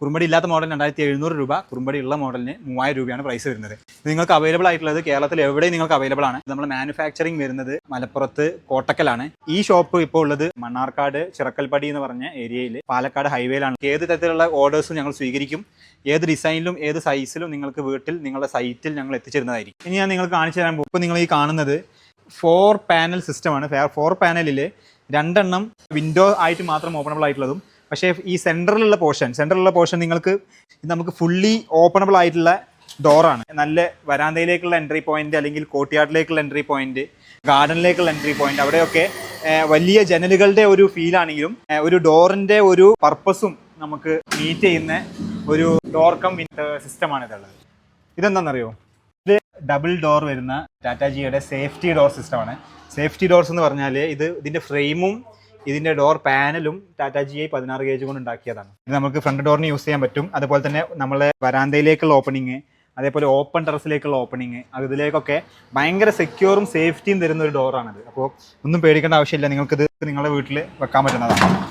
കുറുമ്പടി ഇല്ലാത്ത മോഡൽ രണ്ടായിരത്തി എഴുന്നൂറ് രൂപ കുറുമ്പടി ഉള്ള മോഡലിന് മൂവായിരം രൂപയാണ് പ്രൈസ് വരുന്നത്. നിങ്ങൾക്ക് അവൈലബിൾ ആയിട്ടുള്ളത് കേരളത്തിൽ എവിടെയും നിങ്ങൾക്ക് അവൈലബിൾ ആണ്. നമ്മൾ മാനുഫാക്ചറിങ് വരുന്നത് മലപ്പുറത്ത് കോട്ടക്കലാണ്. ഈ ഷോപ്പ് ഇപ്പോൾ ഉള്ളത് മണ്ണാർക്കാട് ചിറക്കൽപ്പടി എന്ന് പറഞ്ഞ ഏരിയയിൽ പാലക്കാട് ഹൈവേയിലാണ് ഏത് തരത്തിലുള്ള ഓർഡേഴ്സും ഞങ്ങൾ സ്വീകരിക്കും. ഏത് ഡിസൈനിലും ഏത് സൈസിലും നിങ്ങൾക്ക് വീട്ടിൽ നിങ്ങളുടെ സൈറ്റിൽ ഞങ്ങൾ എത്തിച്ചിരുന്നതായിരിക്കും. ഇനി ഞാൻ നിങ്ങൾക്ക് കാണിച്ചു തരാൻ ഇപ്പോൾ നിങ്ങൾ ഈ കാണുന്നത് ഫോർ പാനൽ സിസ്റ്റമാണ് ഫോർ പാനലിൽ രണ്ടെണ്ണം വിൻഡോ ആയിട്ട് മാത്രം ഓപ്പണബിൾ ആയിട്ടുള്ളതും പക്ഷേ ഈ സെന്ററിലുള്ള പോർഷൻ സെന്ററിലുള്ള പോർഷൻ നിങ്ങൾക്ക് നമുക്ക് ഫുള്ളി ഓപ്പണബിൾ ആയിട്ടുള്ള ഡോറാണ് നല്ല വരാന്തയിലേക്കുള്ള എൻട്രി പോയിന്റ് അല്ലെങ്കിൽ കോട്ടിയാട്ടിലേക്കുള്ള എൻട്രി പോയിന്റ് ഗാർഡനിലേക്കുള്ള എൻട്രി പോയിന്റ് അവിടെയൊക്കെ വലിയ ജനലുകളുടെ ഒരു ഫീലാണെങ്കിലും ഒരു ഡോറിന്റെ ഒരു പർപ്പസും നമുക്ക് മീറ്റ് ചെയ്യുന്ന ഒരു ഡോർ കം സിസ്റ്റമാണ് ഇതുള്ളത്. ഇതെന്താണെന്നറിയോ? ഇത് ഡബിൾ ഡോർ വരുന്ന ടാറ്റാജിയുടെ സേഫ്റ്റി ഡോർ സിസ്റ്റമാണ് സേഫ്റ്റി ഡോർസ് എന്ന് പറഞ്ഞാൽ ഇത് ഇതിന്റെ ഫ്രെയിമും ഇതിന്റെ ഡോർ പാനലും ടാറ്റ ജി ഐ പതിനാറ് ഗേജ് കൊണ്ട് ഉണ്ടാക്കിയതാണ്. ഇത് നമുക്ക് ഫ്രണ്ട് ഡോറിന് യൂസ് ചെയ്യാൻ പറ്റും. അതുപോലെ തന്നെ നമ്മളെ വരാന്തയിലേക്കുള്ള ഓപ്പണിങ് അതേപോലെ ഓപ്പൺ ടെറസിലേക്കുള്ള ഓപ്പണിങ് അതിലേക്കൊക്കെ ഭയങ്കര സെക്യൂറും സേഫ്റ്റിയും തരുന്ന ഒരു ഡോറാണിത് അപ്പോൾ ഒന്നും പേടിക്കേണ്ട ആവശ്യമില്ല. നിങ്ങൾക്കിത് നിങ്ങളുടെ വീട്ടിൽ വെക്കാൻ പറ്റുന്നതാണ്.